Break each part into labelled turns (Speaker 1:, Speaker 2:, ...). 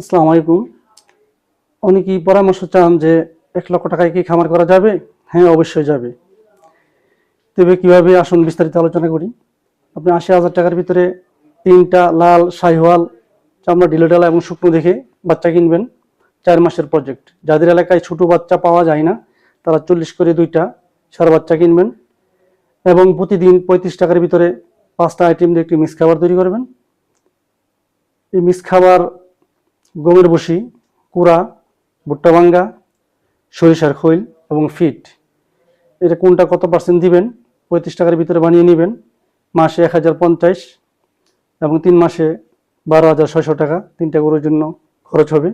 Speaker 1: আসসালামু আলাইকুম। অনেকেই পরামর্শ চান যে এক লক্ষ টাকায় কি খামার করা যাবে? হ্যাঁ অবশ্যই যাবে। তবে কীভাবে আসুন বিস্তারিত আলোচনা করি। আপনি আশি হাজার টাকার ভিতরে তিনটা লাল শাহিওয়াল চামড়া ডিলোডালা এবং শুকনো দেখে বাচ্চা কিনবেন। চার মাসের প্রজেক্ট। যাদের এলাকায় ছোট বাচ্চা পাওয়া যায় না, তারা চল্লিশ করে দুইটা সার বাচ্চা কিনবেন এবং প্রতিদিন পঁয়ত্রিশ টাকার ভিতরে পাঁচটা আইটেম দিয়ে একটি মিক্স খাবার তৈরি করবেন। এই মিক্স খাবার গমের বসি, কুড়া ভুট্টা ভাঙ্গা সরিষার খৈল এবং ফিট। এটা কোনটা কত পার্সেন্ট দিবেন? পঁয়ত্রিশ টাকার ভিতরে বানিয়ে নেবেন। মাসে এক হাজার পঞ্চাশ এবং তিন মাসে বারো হাজার ছয়শো টাকা। তিনটা গরুর জন্য খরচ হবে।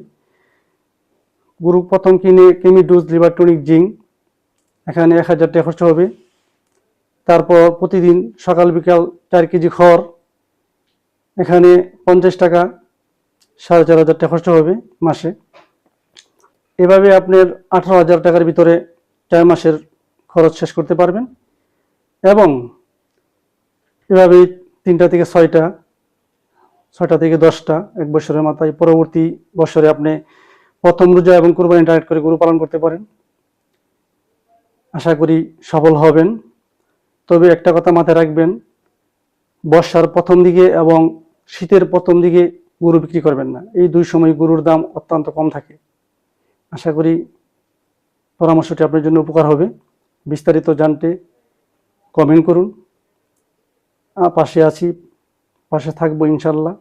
Speaker 1: গরু প্রথম কিনে কেমি ডোজ, লিভার টনিক, জিঙ্ক। এখানে এক হাজার টাকা খরচ হবে। তারপর প্রতিদিন সকাল, বিকাল চার কেজি খড়। এখানে পঞ্চাশ টাকা সাড়ে চার হাজার টাকা খরচ হবে মাসে। এভাবে আপনার আঠারো হাজার টাকার ভিতরে চার মাসের খরচ শেষ করতে পারবেন এবং এভাবে তিনটা থেকে ছয়টা ছয়টা থেকে দশটা এক বছরের মাথায় পরবর্তী বছরে আপনি প্রথম রোজা এবং কোরবানি ডায়েট করে গরু পালন করতে পারেন। আশা করি সফল হবেন। তবে একটা কথা মাথায় রাখবেন, বর্ষার প্রথম দিকে এবং শীতের প্রথম দিকে গরু বিক্রি করবেন না। এই দুই সময় গরুর দাম অত্যন্ত কম থাকে। আশা করি পরামর্শটি আপনার জন্য উপকার হবে। বিস্তারিত জানতে কমেন্ট করুন। পাশে আছি, পাশে থাকব ইনশাল্লাহ।